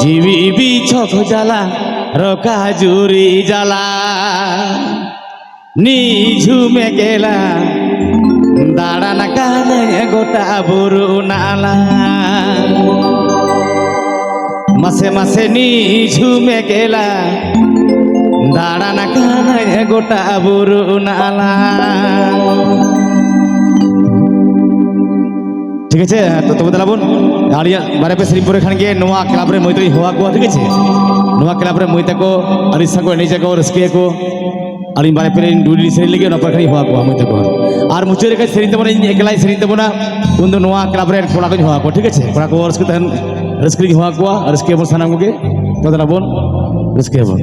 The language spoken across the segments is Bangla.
জিবি ছক জ্বালা, রকা জুরি জ্বালা। নিঝুমে গেলা দাঁড়ান কানে গোটা বুরু নালা। মাসে মাসে নিঝুমে গেলা দাঁড়ান কানে গোটা বুরু নালা। ঠিক আছে? তো তবে দাঁড়াবুন আড়িয়া বারে পে শ্রীপুর এখানে গিয়ে নোয়া ক্লাবরে মইতরি হওয়া কোয়া ঠিক আছে? নোয়া ক্লাবরে মইতাকো আড়ি সাকো নিজে কো রসকে কো, আড়ি বারে পে ডুলি সেরি লিগে নপর খানি হওয়া কোয়া মইতাকো আর মুচে রেখে সেরি দেবো না একলাই সেরি দেবো না, কিন্তু নোয়া ক্লাবরে কোড়া কো হওয়া কো ঠিক আছে? কোড়া কো, রসকে তখন রসকে হওয়া কোয়া রসকে বল সানাম কে তো দাঁড়াবুন রসকে বল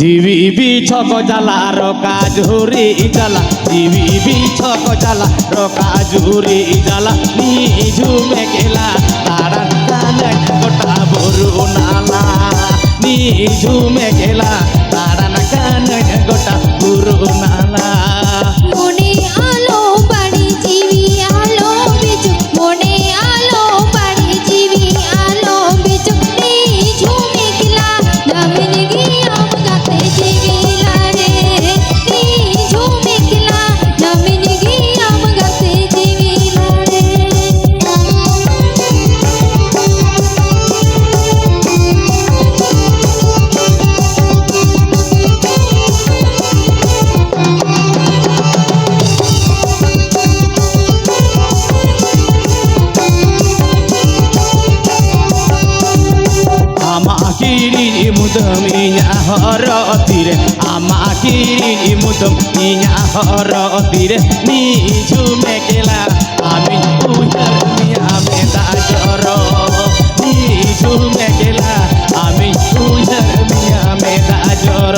জিবি ছক জালা রকা ঝুরি জ্বালা জিবি ছক জালা রকা ঝুরি নি নিঝুমে গেলা তারা কানে গোটা বরু নালা। নিঝুমে গেলা তারা কানে গোটা বরু নালা। ইয়া হরতিরে আমাকিরি মুদম ইয়া হরতিরে নিঝুমে গেলা আমি উজার মিয়া মেদা জর নিঝুমে আমি উজার জর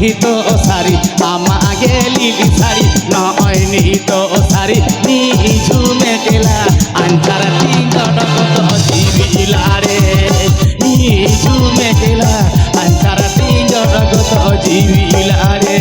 নিহিত শাড়ি আমাগে লিলি শাড়ি নয় নিহিত শাড়ি নিঝুমে গেলা আঞ্চার তিঙ্গড়গত জিবিলা রে। নিঝুমে গেলা আঞ্চার তিঙ্গড়গত জিবিলা রে।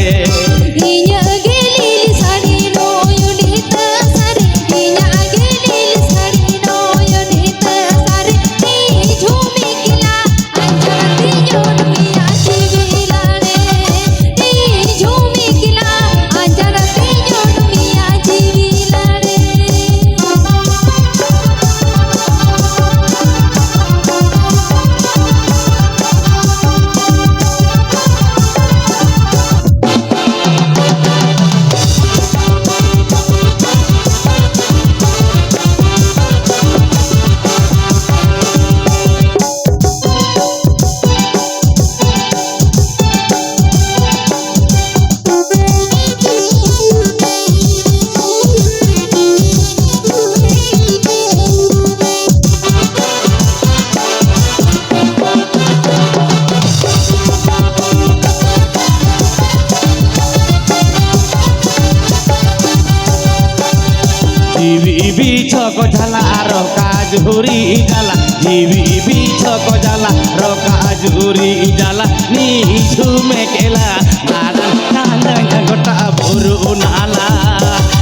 রকাজ হুরি জ্বালা জিবি ছক ঝালা রকাজ হুরি জ্বালা নিঝুমে গেলা নারান কান্দন গোটা ভুরু নালা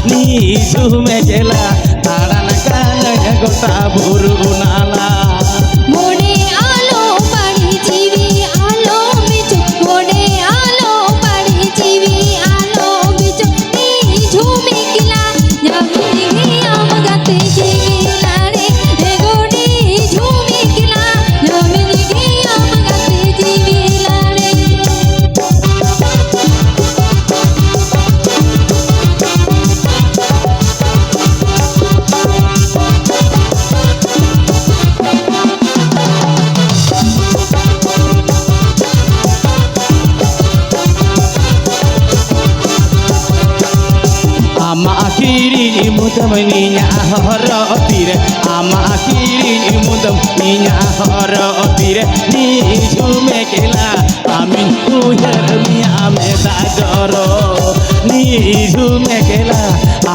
নিঝুমে গেলা নারান কান্দন গোটা ভুরু নালা। মনে আলো বাড়ি, জীবী আলো বিচু mudam ninya horo tire ama kiri mudam ninya horo tire ni jume kela amin uyar mi ame da joro ni jume kela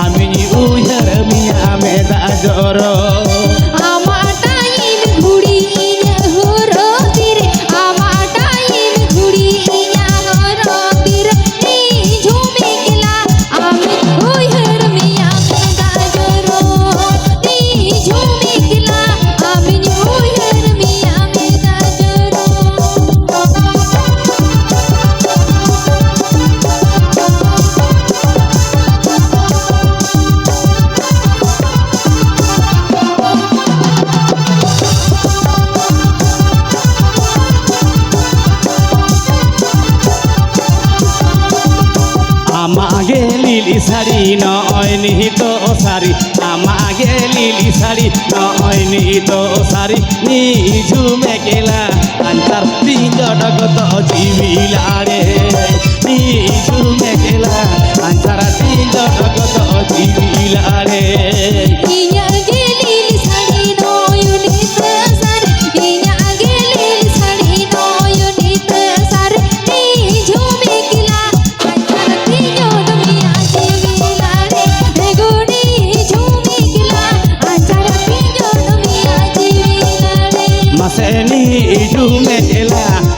amin uyar mi ame da joro sari, নয় নিহিত শাড়ি। আমাগে লিলি শাড়ি, নয় নিহিত শাড়ি। নিঝুমে গেলা আন্তার তিন জগত জীবিলারে। নিঝুমে গেলা আন্তার তিন জগত জীবিলারে মাসে নিঝুমে